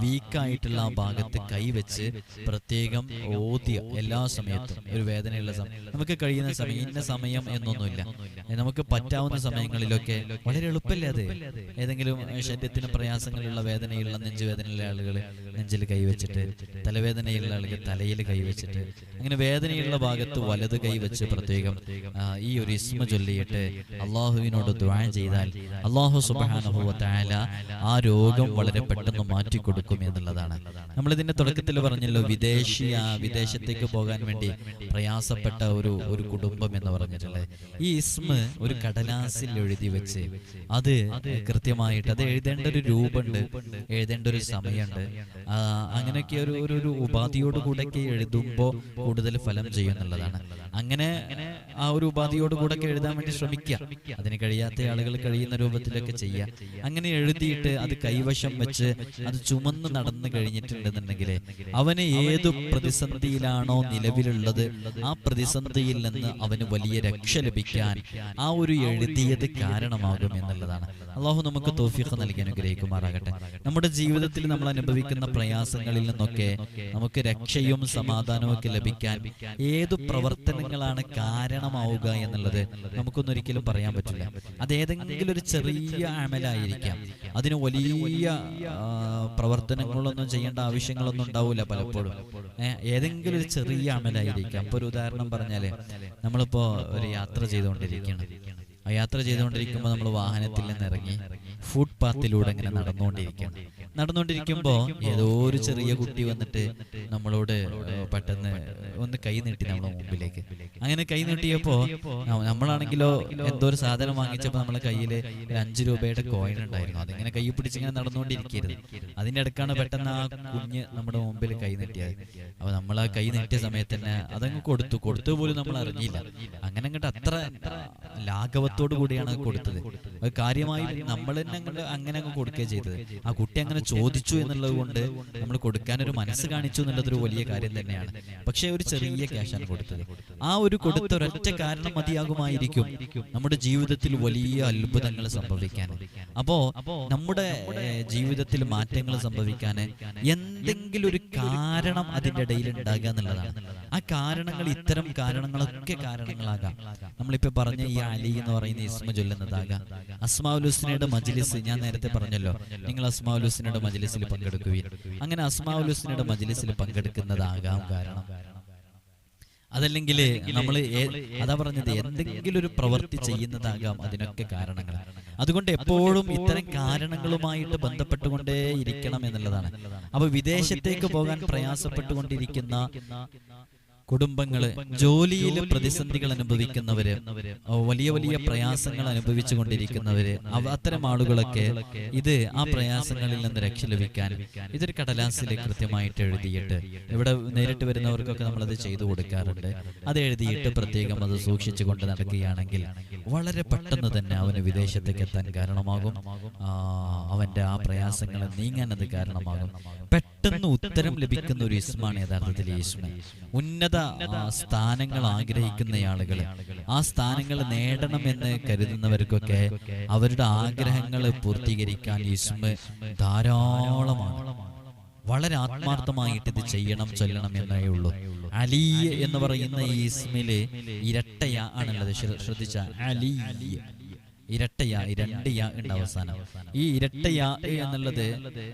വീക്കായിട്ടുള്ള ആ ഭാഗത്ത് കൈവച്ച് പ്രത്യേകം ഓതിയ എല്ലാ സമയത്തും ഒരു വേദനയുള്ള സമയം. നമുക്ക് കഴിയുന്ന സമയം ഇന്ന സമയം എന്നൊന്നുമില്ല. നമുക്ക് പറ്റാവുന്ന സമയങ്ങളിലൊക്കെ വളരെ എളുപ്പമല്ലേ അത്? ഏതെങ്കിലും ശരീരത്തിന് പ്രയാസങ്ങളുള്ള വേദനയുള്ള നെഞ്ചുവേദനയുള്ള ആളുകൾ നെഞ്ചിൽ കൈവച്ചിട്ട് തലവേദനയുള്ള ആളുകൾ തലയിൽ കൈവച്ചിട്ട് അങ്ങനെ വേദനയുള്ള ഭാഗത്ത് വലത് കൈവച്ച് പ്രത്യേകം ഈ ഒരു ഇസ്മ ചൊല്ലിയിട്ട് അള്ളാഹുവിനോട് ദ്വാരം ചെയ്താൽ അള്ളാഹു സുബാനുഭവത്തായ ആ രോഗം വളരെ പെട്ടെന്ന് മാറ്റിക്കൊടുക്കും എന്നുള്ളതാണ്. നമ്മളിതിന്റെ തുടക്കത്തിൽ പറഞ്ഞല്ലോ വിദേശീയ വിദേശത്തേക്ക് പോകാൻ വേണ്ടി പ്രയാസപ്പെട്ട ഒരു ഒരു കുടുംബം എന്ന് പറഞ്ഞിട്ടുള്ളത്. ഈ ഇസ്മ ഒരു കടലാസിൽ എഴുതി വെച്ച് അത് കൃത്യമായിട്ട് അത് എഴുതേണ്ട ഒരു രൂപമുണ്ട് എഴുതേണ്ട ഒരു സമയമുണ്ട്. അങ്ങനെയൊക്കെ ഒരു ഒരു ഒരു ഉപാധിയോട് കൂടെയൊക്കെ എഴുതുമ്പോൾ കൂടുതൽ ഫലം ചെയ്യുന്നുള്ളതാണ് അങ്ങനെ ആ ഒരു ഉപാധിയോട് കൂടെ എഴുതാൻ വേണ്ടി ശ്രമിക്കുക. അതിന് കഴിയാത്ത ആളുകൾ കഴിയുന്ന രൂപത്തിലൊക്കെ ചെയ്യുക. അങ്ങനെ എഴുതിയിട്ട് അത് കൈവശം വെച്ച് അത് ചുമന്ന് നടന്നു കഴിഞ്ഞിട്ടുണ്ടെന്നുണ്ടെങ്കിൽ അവന് ഏത് പ്രതിസന്ധിയിലാണോ നിലവിലുള്ളത് ആ പ്രതിസന്ധിയിൽ നിന്ന് അവന് വലിയ രക്ഷ ലഭിക്കാൻ ആ ഒരു എഴുതിയത് കാരണമാകും എന്നുള്ളതാണ്. അള്ളാഹു നമുക്ക് തോഫിക്ക് നൽകി അനുഗ്രഹിക്കുമാറാകട്ടെ. നമ്മുടെ ജീവിതത്തിൽ നമ്മൾ അനുഭവിക്കുന്ന പ്രയാസങ്ങളിൽ നിന്നൊക്കെ നമുക്ക് രക്ഷയും സമാധാനവും ഒക്കെ ലഭിക്കാൻ ഏത് പ്രവർത്തനങ്ങളാണ് കാരണമാവുക എന്നുള്ളത് നമുക്കൊന്നൊരിക്കലും പറയാൻ പറ്റില്ല. അത് ഏതെങ്കിലും ഒരു ചെറിയ അമലായിരിക്കാം. അതിന് വലിയ പ്രവർത്തനങ്ങളൊന്നും ചെയ്യേണ്ട ആവശ്യങ്ങളൊന്നും ഉണ്ടാവില്ല പലപ്പോഴും. ഏതെങ്കിലും ഒരു ചെറിയ അമലായിരിക്കാം. ഇപ്പൊ ഒരു ഉദാഹരണം പറഞ്ഞാൽ നമ്മളിപ്പോ ഒരു യാത്ര ചെയ്തുകൊണ്ടിരിക്കുകയാണ്. ആ യാത്ര ചെയ്തുകൊണ്ടിരിക്കുമ്പോൾ നമ്മൾ വാഹനത്തിൽ നിന്ന് ഇറങ്ങി ഫുട്പാത്തിലൂടെ ഇങ്ങനെ നടന്നുകൊണ്ടിരിക്കുകയാണ് നടന്നുകൊണ്ടിരിക്കുമ്പോൾ ഏതോ ഒരു ചെറിയ കുട്ടി വന്നിട്ട് നമ്മളോട് പെട്ടെന്ന് ഒന്ന് കൈ നീട്ടി നമ്മളെ മുമ്പിലേക്ക്. അങ്ങനെ കൈ നീട്ടിയപ്പോ നമ്മളാണെങ്കിലോ എന്തോ ഒരു സാധനം വാങ്ങിച്ചപ്പോൾ നമ്മളെ കയ്യിൽ ഒരു അഞ്ചു രൂപയുടെ കോയിൻ ഉണ്ടായിരുന്നു. അതിങ്ങനെ കൈ പിടിച്ച് ഇങ്ങനെ നടന്നുകൊണ്ടിരിക്കരുത്. അതിന്റെ അടുക്കാണ് പെട്ടെന്ന് ആ കുഞ്ഞ് നമ്മുടെ മുമ്പിൽ കൈ നീട്ടിയത്. അപ്പൊ നമ്മൾ ആ കൈ നീട്ടിയ സമയത്ത് തന്നെ അതങ്ങ് കൊടുത്തു. കൊടുത്തു പോലും നമ്മൾ അറിഞ്ഞില്ല. അങ്ങനെ അങ്ങോട്ട് അത്ര ലാഘവത്തോടു കൂടിയാണ് കൊടുത്തത്. കാര്യമായി നമ്മൾ തന്നെ അങ്ങനെ അങ്ങ് കൊടുക്കുക ചെയ്തത്. ആ കുട്ടി അങ്ങനെ ചോദിച്ചു എന്നുള്ളത് കൊണ്ട് നമ്മൾ കൊടുക്കാൻ ഒരു മനസ്സ് കാണിച്ചു എന്നുള്ളതൊരു വലിയ കാര്യം തന്നെയാണ്. പക്ഷേ ഒരു ചെറിയ ക്യാഷാണ് കൊടുത്തത്. ആ ഒരു കൊടുത്ത ഒരൊറ്റ കാരണം മതിയാകുമായിരിക്കും നമ്മുടെ ജീവിതത്തിൽ വലിയ അത്ഭുതങ്ങൾ സംഭവിക്കാൻ. അപ്പോ നമ്മുടെ ജീവിതത്തിൽ മാറ്റങ്ങൾ സംഭവിക്കാൻ എന്തെങ്കിലും ഒരു കാരണം അതിന്റെ ഇടയിൽ ഉണ്ടാകുക എന്നുള്ളതാണ്. ആ കാരണങ്ങൾ ഇത്തരം കാരണങ്ങളൊക്കെ കാരണങ്ങളാകാം. നമ്മളിപ്പോ പറഞ്ഞ ഈ അലി എന്ന് പറയുന്ന ഇസ്മ ചൊല്ലുന്നതാകാം. അസ്മാഉലുസ്നയുടെ മജ്ലിസ് ഞാൻ നേരത്തെ പറഞ്ഞല്ലോ. നിങ്ങൾ അസ്മാഉലുസ്നയുടെ മജ്ലിസിൽ പങ്കെടുക്കുകയും അങ്ങനെ അസ്മാഉലുസ്നയുടെ മജ്ലിസിൽ പങ്കെടുക്കുന്നതാകാം കാരണം. അതല്ലെങ്കിൽ നമ്മൾ അതാ പറഞ്ഞത് എന്തെങ്കിലും ഒരു പ്രവൃത്തി ചെയ്യുന്നതാകാം അതിനൊക്കെ കാരണങ്ങൾ. അതുകൊണ്ട് എപ്പോഴും ഇത്തരം കാരണങ്ങളുമായിട്ട് ബന്ധപ്പെട്ടുകൊണ്ടേ ഇരിക്കണം എന്നുള്ളതാണ്. അപ്പൊ വിദേശത്തേക്ക് പോകാൻ പ്രയാസപ്പെട്ടുകൊണ്ടിരിക്കുന്ന കുടുംബങ്ങൾ ജോലിയിൽ പ്രതിസന്ധികൾ അനുഭവിക്കുന്നവര് വലിയ വലിയ പ്രയാസങ്ങൾ അനുഭവിച്ചു കൊണ്ടിരിക്കുന്നവര് അത്തരം ആളുകളൊക്കെ ഇത് ആ പ്രയാസങ്ങളിൽ നിന്ന് രക്ഷ ലഭിക്കാൻ ഇതൊരു കടലാസിൽ കൃത്യമായിട്ട് എഴുതിയിട്ട് ഇവിടെ നേരിട്ട് വരുന്നവർക്കൊക്കെ നമ്മളത് ചെയ്തു കൊടുക്കാറുണ്ട്. അത് എഴുതിയിട്ട് പ്രത്യേകം അത് സൂക്ഷിച്ചു കൊണ്ട് നടക്കുകയാണെങ്കിൽ വളരെ പെട്ടെന്ന് തന്നെ അവന് വിദേശത്തേക്ക് എത്താൻ കാരണമാകും. അവന്റെ ആ പ്രയാസങ്ങൾ നീങ്ങാൻ അത് കാരണമാകും. പെട്ടെന്ന് പെട്ടെന്ന് ഉത്തരം ലഭിക്കുന്ന ഒരു ഇസ്മാണ് യഥാർത്ഥത്തിൽ യേശുവിനെ ഉന്നത സ്ഥാനങ്ങൾ ആഗ്രഹിക്കുന്ന ആളുകൾ ആ സ്ഥാനങ്ങൾ നേടണമെന്ന് കരുതുന്നവർക്കൊക്കെ അവരുടെ ആഗ്രഹങ്ങൾ പൂർത്തീകരിക്കാൻ ഇസ്മ ധാരാളമാണ്. വളരെ ആത്മാർത്ഥമായിട്ട് ഇത് ചെയ്യണം ചൊല്ലണം എന്നേ ഉള്ളൂ. അലി എന്ന് പറയുന്ന ഈ ഇസ്മിൽ ഇരട്ടയ ആണുള്ളത്. ശ്രദ്ധിച്ച അലി ഇരട്ടയ യാ ഉണ്ട് അവസാനം. ഈ ഇരട്ടയ എന്നുള്ളത്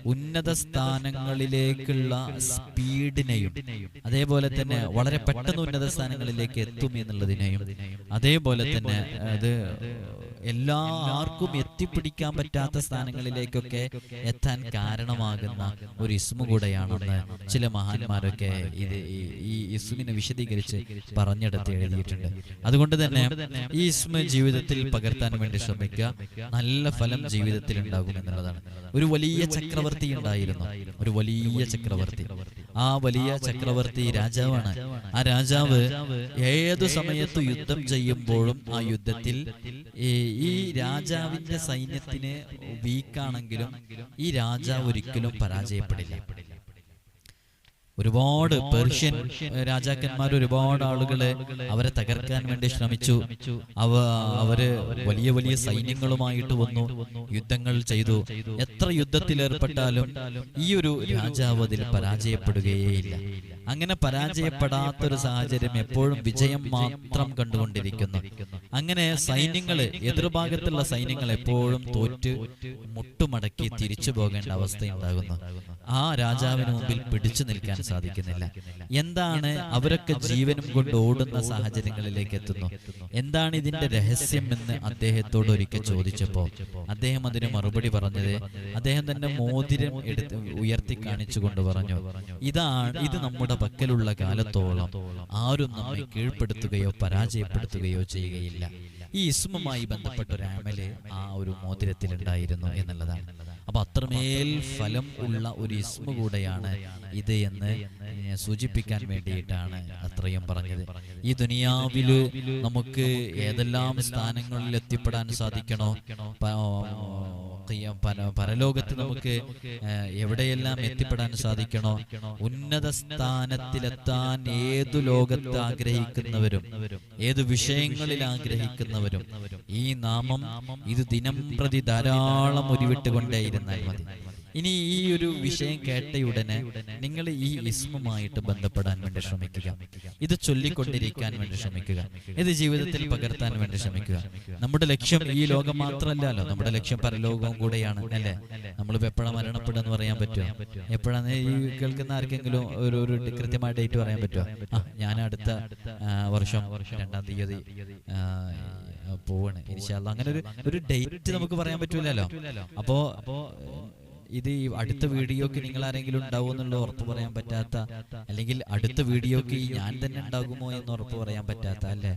ഉന്നത സ്ഥാനങ്ങളിലേക്കുള്ള സ്പീഡിനെയും അതേപോലെ തന്നെ വളരെ പെട്ടെന്ന് ഉന്നത സ്ഥാനങ്ങളിലേക്ക് എത്തും എന്നുള്ളതിനെയും അതേപോലെ തന്നെ അത് എല്ലാ ആർക്കും എത്തിപ്പിടിക്കാൻ പറ്റാത്ത സ്ഥാനങ്ങളിലേക്കൊക്കെ എത്താൻ കാരണമാകുന്ന ഒരു ഇസ്മു കൂടെയാണെന്ന് ചില മഹാന്മാരൊക്കെ ഇത് ഈ- ഈ ഇസ്മിനെ വിശദീകരിച്ച് പറഞ്ഞെടുത്ത് എഴുതിയിട്ടുണ്ട്. അതുകൊണ്ട് തന്നെ ഈ ഇസ്മ ജീവിതത്തിൽ പകർത്താൻ വേണ്ടി ശ്രമിക്കുക. നല്ല ഫലം ജീവിതത്തിൽ ഉണ്ടാകും എന്നുള്ളതാണ്. ഒരു വലിയ ചക്രവർത്തി ഉണ്ടായിരുന്നു. ഒരു വലിയ ചക്രവർത്തി. ആ വലിയ ചക്രവർത്തി രാജാവാണ്. ആ രാജാവ് ഏതു സമയത്ത് യുദ്ധം ചെയ്യുമ്പോഴും ആ യുദ്ധത്തിൽ ഈ ഈ രാജാവിന്റെ സൈന്യത്തിന് വീക്കാണെങ്കിലും ഈ രാജാവ് ഒരിക്കലും പരാജയപ്പെടില്ല. ഒരുപാട് പേർഷ്യൻ രാജാക്കന്മാർ ഒരുപാട് ആളുകളെ അവരെ തകർക്കാൻ വേണ്ടി ശ്രമിച്ചു. അവ അവർ വലിയ വലിയ സൈന്യങ്ങളുമായിട്ട് വന്നു യുദ്ധങ്ങൾ ചെയ്തു. എത്ര യുദ്ധത്തിൽ ഏർപ്പെട്ടാലും ഈ ഒരു രാജാവ് അതിൽ പരാജയപ്പെടുകയേയില്ല. അങ്ങനെ പരാജയപ്പെടാത്തൊരു സാഹചര്യം എപ്പോഴും വിജയം മാത്രം കണ്ടുകൊണ്ടിരിക്കുന്നു. അങ്ങനെ സൈന്യങ്ങൾ എതിർഭാഗത്തുള്ള സൈന്യങ്ങൾ എപ്പോഴും തോറ്റ് മുട്ടുമടക്കി തിരിച്ചു പോകേണ്ട അവസ്ഥയുണ്ടാകുന്നു. ആ രാജാവിന് മുമ്പിൽ പിടിച്ചു നിൽക്കാൻ സാധിക്കുന്നില്ല. എന്താണ് അവരൊക്കെ ജീവനും കൊണ്ട് ഓടുന്ന സാഹചര്യങ്ങളിലേക്ക് എത്തുന്നു? എന്താണ് ഇതിന്റെ രഹസ്യം എന്ന് അദ്ദേഹത്തോട് ഒരിക്കൽ ചോദിച്ചപ്പോ അദ്ദേഹം അതിന് മറുപടി പറഞ്ഞത് അദ്ദേഹം തന്റെ മോതിരം എടുത്ത് ഉയർത്തി കാണിച്ചുകൊണ്ട് പറഞ്ഞു ഇതാണ് ഇത് നമ്മുടെ പക്കലുള്ള കാലത്തോളം ആരും നമ്മെ കീഴ്പ്പെടുത്തുകയോ പരാജയപ്പെടുത്തുകയോ ചെയ്യുകയില്ല. ഈ ഇസ്മുമായി ബന്ധപ്പെട്ട ഒരു അമൽ ആ ഒരു മോതിരത്തിൽ ഉണ്ടായിരുന്നു എന്നുള്ളതാണ്. അപ്പൊ അത്രമേൽ ഫലം ഉള്ള ഒരു ഇസ്മു കൂടെയാണ് ഇത് എന്ന് സൂചിപ്പിക്കാൻ വേണ്ടിയിട്ടാണ് അത്രയും പറഞ്ഞത്. ഈ ദുനിയാവിൽ നമുക്ക് ഏതെല്ലാം സ്ഥാനങ്ങളിൽ എത്തിപ്പെടാൻ സാധിക്കണോ? പരലോകത്ത് നമുക്ക് എവിടെയെല്ലാം എത്തിപ്പെടാൻ സാധിക്കണോ? ഉന്നത സ്ഥാനത്തിലെത്താൻ ഏതു ലോകത്ത് ആഗ്രഹിക്കുന്നവരും ഏതു വിഷയങ്ങളിൽ ആഗ്രഹിക്കുന്നവരും ഈ നാമം ഇത് ദിനം പ്രതി ധാരാളം ഉരുവിട്ടുകൊണ്ടേയിരുന്നാൽ മതി. ഇനി ഈ ഒരു വിഷയം കേട്ടയുടനെ നിങ്ങൾ ഈ ഇസ്മുമായിട്ട് ബന്ധപ്പെടാൻ വേണ്ടി ശ്രമിക്കുക. ഇത് ചൊല്ലിക്കൊണ്ടിരിക്കാൻ വേണ്ടി ശ്രമിക്കുക. ഇത് ജീവിതത്തിൽ പകർത്താൻ വേണ്ടി ശ്രമിക്കുക. നമ്മുടെ ലക്ഷ്യം ഈ ലോകം മാത്രമല്ലല്ലോ. നമ്മുടെ ലക്ഷ്യം പരലോകവും കൂടെയാണ് അല്ലേ? നമ്മളിപ്പോ എപ്പോഴാണ് മരണപ്പെടുക എന്ന് പറയാൻ പറ്റുമോ എപ്പോഴാണ് ഈ കേൾക്കുന്ന ആർക്കെങ്കിലും ഒരു ഒരു കൃത്യമായ ഡേറ്റ് പറയാൻ പറ്റുമോ ഞാൻ അടുത്ത വർഷം രണ്ടാം തീയതി പോവാണ്. ഇൻഷാല്ല അങ്ങനെ ഒരു ഒരു ഡേറ്റ് നമുക്ക് പറയാൻ പറ്റൂലല്ലോ. അപ്പോ ഇത് ഈ അടുത്ത വീഡിയോക്ക് നിങ്ങൾ ആരെങ്കിലും ഉണ്ടാവും എന്നുള്ള ഉറപ്പ് പറയാൻ പറ്റാത്ത അല്ലെങ്കിൽ അടുത്ത വീഡിയോക്ക് ഞാൻ തന്നെ ഉണ്ടാകുമോ എന്ന് ഉറപ്പ് പറയാൻ പറ്റാത്ത അല്ലെ?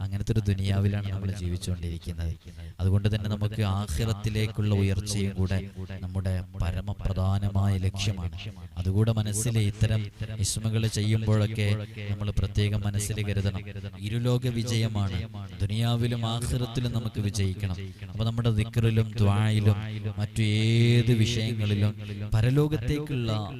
അങ്ങനത്തെ ഒരു ദുനിയാവിലാണ് നമ്മൾ ജീവിച്ചുകൊണ്ടിരിക്കുന്നത്. അതുകൊണ്ട് തന്നെ നമുക്ക് ആഹ്റത്തിലേക്കുള്ള ഉയർച്ചയും കൂടെ നമ്മുടെ പരമപ്രധാനമായ ലക്ഷ്യമാണ്. അതുകൂടെ മനസ്സിൽ ഇത്തരം ഇസ്മകൾ ചെയ്യുമ്പോഴൊക്കെ നമ്മൾ പ്രത്യേകം മനസ്സിൽ കരുതണം. ഇരുലോക വിജയമാണ്. ദുനിയാവിലും ആഹ്റത്തിലും നമുക്ക് വിജയിക്കണം. അപ്പൊ നമ്മുടെ ദിക്കറിലും ദ്വായിലും മറ്റു ഏത് വിഷയങ്ങളിലും പരലോകത്തേക്കുള്ള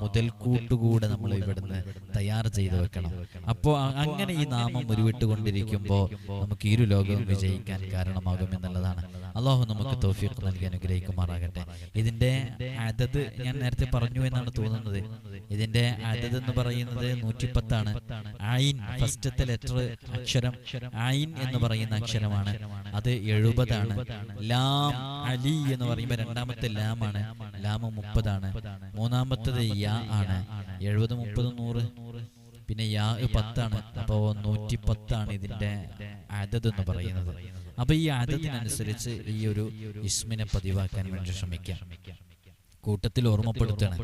മുതൽക്കൂട്ടുകൂടെ നമ്മൾ ഇവിടുന്ന് തയ്യാർ ചെയ്തു വെക്കണം. അപ്പോ അങ്ങനെ ഈ നാമം ഉരുവിട്ടുകൊണ്ടിരിക്കുമ്പോൾ നമുക്ക് ഇരു ലോകവും വിജയിക്കാൻ കാരണമാകും എന്നുള്ളതാണ്. അള്ളാഹു നമുക്ക് തോഫിയൊക്കെ നൽകി അനുഗ്രഹിക്കുമാറാകട്ടെ. ഇതിന്റെ അതത് ഞാൻ നേരത്തെ പറഞ്ഞു എന്നാണ് തോന്നുന്നത്. ഇതിന്റെ അതത് എന്ന് പറയുന്നത് നൂറ്റിപ്പത്താണ്. ആയിൻ ഫസ്റ്റത്തെ ലെറ്റർ അക്ഷരം. ആയിൻ എന്ന് പറയുന്ന അക്ഷരമാണ്. അത് എഴുപതാണ്. ലാം അലി എന്ന് പറയുമ്പോൾ രണ്ടാമത്തെ ലാമാണ്. ലാമ് മുപ്പതാണ്. മൂന്നാമത്തത് യാ ആണ്. എഴുപത് മുപ്പത് നൂറ്. പിന്നെ യാ പത്താണ്. അപ്പോ നൂറ്റി പത്താണ് ഇതിന്റെ അതത് എന്ന് പറയുന്നത്. അപ്പൊ ഈ അതതിനനുസരിച്ച് ഈ ഒരു ഇസ്മിനെ പതിവാക്കാൻ വേണ്ടി ശ്രമിക്കാം. കൂട്ടത്തിൽ ഓർമ്മപ്പെടുത്തണം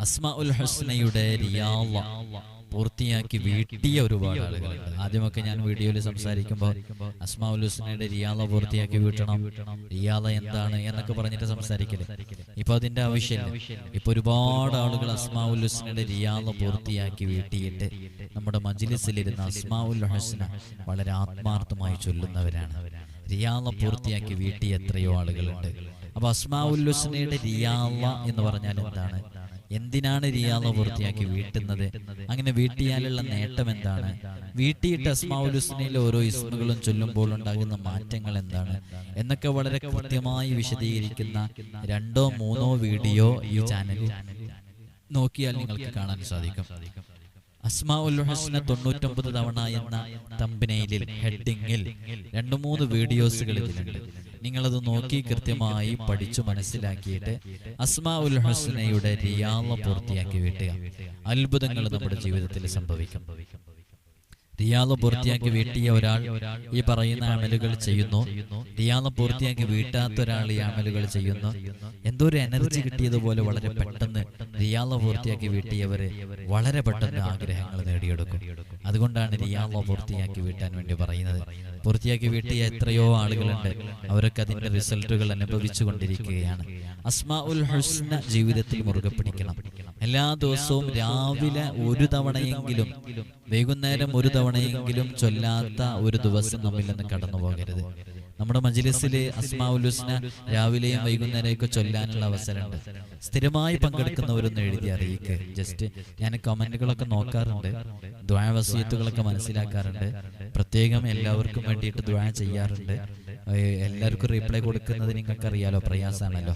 അസ്മ ഉൽ ഹസ്നയുടെ റിയാള പൂർത്തിയാക്കി വീട്ടിയ ഒരുപാട് ആളുകളുണ്ട് ആദ്യമൊക്കെ ഞാൻ വീഡിയോയിൽ സംസാരിക്കുമ്പോൾ അസ്മാഉൽ ഹുസ്നയുടെ റിയാല പൂർത്തിയാക്കി വീട്ടണം. റിയാല എന്താണ് എന്നൊക്കെ പറഞ്ഞിട്ട് സംസാരിക്കൽ. ഇപ്പൊ അതിന്റെ ആവശ്യമില്ല. ഇപ്പൊ ഒരുപാട് ആളുകൾ അസ്മാഉൽ ഹുസ്നയുടെ റിയാല പൂർത്തിയാക്കി വീട്ടിയിട്ട് നമ്മുടെ മജിലിസിലിരുന്ന അസ്മാവുൽ ഹസ്ന വളരെ ആത്മാർത്ഥമായി ചൊല്ലുന്നവരാണ്. റിയാല പൂർത്തിയാക്കി വീട്ടിയ എത്രയോ ആളുകളുണ്ട്. അപ്പൊ അസ്മാ ഉൽ ഹുസ്നയുടെ റിയാല എന്ന് പറഞ്ഞാൽ എന്താണ്? എന്തിനാണ് റിയാദ പൂർത്തിയാക്കി വീട്ടുന്നത്? അങ്ങനെ വീട്ടിയാലുള്ള നേട്ടം എന്താണ്? വീട്ടിയിട്ട് അസ്മാവുലുസ്നയിലെ ഓരോ ഇസ്മുകളും ചൊല്ലുമ്പോൾ ഉണ്ടാകുന്ന മാറ്റങ്ങൾ എന്താണ്? എന്നൊക്കെ വളരെ കൃത്യമായി വിശദീകരിക്കുന്ന രണ്ടോ മൂന്നോ വീഡിയോ ഈ ചാനലിൽ നോക്കിയാൽ നിങ്ങൾക്ക് കാണാൻ സാധിക്കും. അസ്മാ ഉൽ ഹസ്ന തൊണ്ണൂറ്റൊമ്പത് തവണ എന്ന തമ്പനയിലിൽ ഹെഡിങ്ങിൽ രണ്ടു മൂന്ന് വീഡിയോസുകൾ ഇതിലുണ്ട്. നിങ്ങളത് നോക്കി കൃത്യമായി പഠിച്ചു മനസ്സിലാക്കിയിട്ട് അസ്മാ ഉൽ ഹസ്നയുടെ റിയാള പൂർത്തിയാക്കി വീട്ടുക. അത്ഭുതങ്ങൾ നമ്മുടെ ജീവിതത്തിൽ സംഭവിക്കും. റിയാൾ പൂർത്തിയാക്കി വീട്ടിയ ഒരാൾ ഈ പറയുന്ന അമലുകൾ ചെയ്യുന്നു. റിയാദ് പൂർത്തിയാക്കി വീട്ടാത്ത ഒരാൾ ഈ അമലുകൾ ചെയ്യുന്നു. എന്തോ ഒരു എനർജി കിട്ടിയതുപോലെ വളരെ പെട്ടെന്ന് റിയാദ് പൂർത്തിയാക്കി വീട്ടിയവര് വളരെ പെട്ടെന്ന് ആഗ്രഹങ്ങൾ നേടിയെടുക്കും. അതുകൊണ്ടാണ് റിയാദ് പൂർത്തിയാക്കി വീട്ടാൻ വേണ്ടി പറയുന്നത്. പൂർത്തിയാക്കി വീട്ടിയ എത്രയോ ആളുകളുണ്ട്. അവരൊക്കെ അതിന്റെ റിസൾട്ടുകൾ അനുഭവിച്ചു കൊണ്ടിരിക്കുകയാണ് അസ്മാ ഉൽ ഹുസ്ന ജീവിതത്തിൽ മുറുകെ പിടിക്കണം എല്ലാ ദിവസവും രാവിലെ ഒരു തവണയെങ്കിലും വൈകുന്നേരം ഒരു തവണയെങ്കിലും ചൊല്ലാത്ത ഒരു ദിവസം നമ്മിൽ നിന്ന് കടന്നു പോകരുത് നമ്മുടെ മജ്ലിസിലെ അസ്മാഉൽ ഹുസ്ന രാവിലെയും വൈകുന്നേരമൊക്കെ ചൊല്ലാനുള്ള അവസരമുണ്ട്. സ്ഥിരമായി പങ്കെടുക്കുന്നവരൊന്ന് എഴുതി അറിയിക്കുക ജസ്റ്റ് ഞാൻ കമന്റുകളൊക്കെ നോക്കാറുണ്ട്. ദ്വാ വസീത്തുകളൊക്കെ മനസ്സിലാക്കാറുണ്ട്. പ്രത്യേകം എല്ലാവർക്കും വേണ്ടിയിട്ട് ദ്വാ ചെയ്യാറുണ്ട്. എല്ലാവർക്കും റിപ്ലൈ കൊടുക്കുന്നത് നിങ്ങൾക്ക് അറിയാലോ പ്രയാസമാണല്ലോ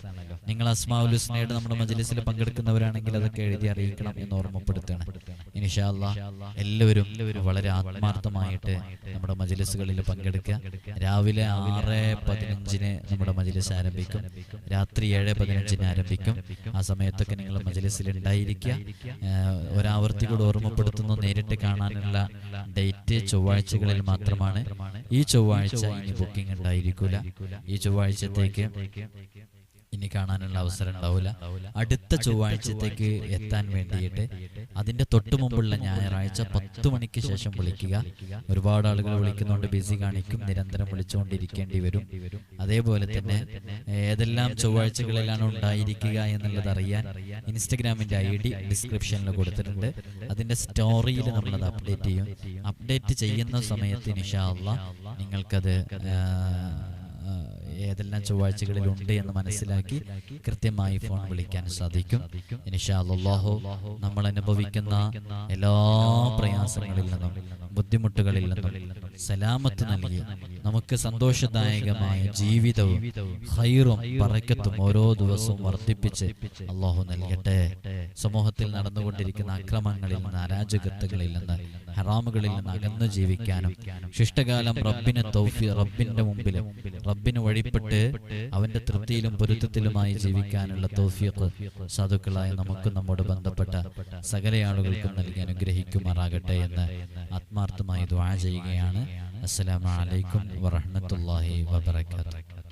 നിങ്ങൾ അസ്മാഉൽ ഹുസ്നയുടെ നമ്മുടെ മജ്ലിസിൽ പങ്കെടുക്കുന്നവരാണെങ്കിൽ അതൊക്കെ എഴുതി അറിയിക്കണം എന്ന് ഓർമ്മപ്പെടുത്തണം ഇനിഷാല്ല എല്ലാവരും വളരെ ആത്മാർത്ഥമായിട്ട് നമ്മുടെ മജ്ലിസുകളിൽ പങ്കെടുക്കുക. രാവിലെ ആറ് പതിനഞ്ചിന് നമ്മുടെ മജ്ലിസ് ആരംഭിക്കും. രാത്രി ഏഴ് പതിനഞ്ചിന് ആരംഭിക്കും. ആ സമയത്തൊക്കെ നിങ്ങൾ മജ്ലിസിൽ ഉണ്ടായിരിക്കുക. ഒരാവർത്തി കൂടെ ഓർമ്മപ്പെടുത്തുന്നു. നേരിട്ട് കാണാനുള്ള ഡേറ്റ് ചൊവ്വാഴ്ചകളിൽ മാത്രമാണ്. ഈ ചൊവ്വാഴ്ച ഇനി ബുക്കിംഗ് ഉണ്ടായിരിക്കൂല ഈ ചൊവ്വാഴ്ചത്തേക്ക് ഇനി കാണാനുള്ള അവസരം ഉണ്ടാവില്ല അടുത്ത ചൊവ്വാഴ്ചത്തേക്ക് എത്താൻ വേണ്ടിയിട്ട് അതിന്റെ തൊട്ടു മുമ്പുള്ള ഞായറാഴ്ച പത്ത് മണിക്ക് ശേഷം വിളിക്കുക. ഒരുപാട് ആളുകൾ വിളിക്കുന്നുണ്ട്. ബിസി കാണിക്കും. നിരന്തരം വിളിച്ചുകൊണ്ടിരിക്കേണ്ടി വരും. അതേപോലെ തന്നെ ഏതെല്ലാം ചൊവ്വാഴ്ചകളിലാണ് ഉണ്ടായിരിക്കുക എന്നുള്ളത് അറിയാൻ ഇൻസ്റ്റഗ്രാമിന്റെ ഐ ഡി ഡിസ്ക്രിപ്ഷനിൽ കൊടുത്തിട്ടുണ്ട്. അതിന്റെ സ്റ്റോറിയിൽ നമ്മളത് അപ്ഡേറ്റ് ചെയ്യും. അപ്ഡേറ്റ് ചെയ്യുന്ന സമയത്ത് നിഷാള്ള നിങ്ങൾക്കത് ഏതെല്ലാം ചൊവ്വാഴ്ചകളിൽ ഉണ്ട് എന്ന് മനസ്സിലാക്കി കൃത്യമായി ഫോൺ വിളിക്കാൻ സാധിക്കും. ഇൻഷാല്ലാഹു നമ്മൾ അനുഭവിക്കുന്ന എല്ലാ പ്രയാസങ്ങളിൽ നിന്നും ബുദ്ധിമുട്ടുകളിൽ നിന്നും സലാമത്ത് നൽകി നമുക്ക് സന്തോഷദായകമായ ജീവിതവും ഹൈറും പറക്കത്തും ഓരോ ദിവസവും വർദ്ധിപ്പിച്ച് അള്ളാഹു നൽകട്ടെ. സമൂഹത്തിൽ നടന്നുകൊണ്ടിരിക്കുന്ന അക്രമങ്ങളിൽ നിന്ന് അരാജകത്വങ്ങളിൽ നിന്ന് ഹറാമുകളിൽ നിന്ന് അകന്നു ജീവിക്കാനും ശിഷ്ടകാലം റബ്ബിനെ റബ്ബിന്റെ മുമ്പിലും റബ്ബിന് വഴിപ്പെട്ട് അവന്റെ തൃപ്തിയിലും പൊരുത്തത്തിലുമായി ജീവിക്കാനുള്ള തൗഫീഖ് സാധുക്കളായ നമുക്ക് നമ്മോട് ബന്ധപ്പെട്ട സകല ആളുകൾക്കും നൽകി അനുഗ്രഹിക്കുമാറാകട്ടെ എന്ന് ആത്മാർത്ഥമായി ദ്വാ ചെയ്യുകയാണ്. അസ്സലാമു അലൈക്കും വറഹ്മത്തുള്ളാഹി വബറകാതുഹു.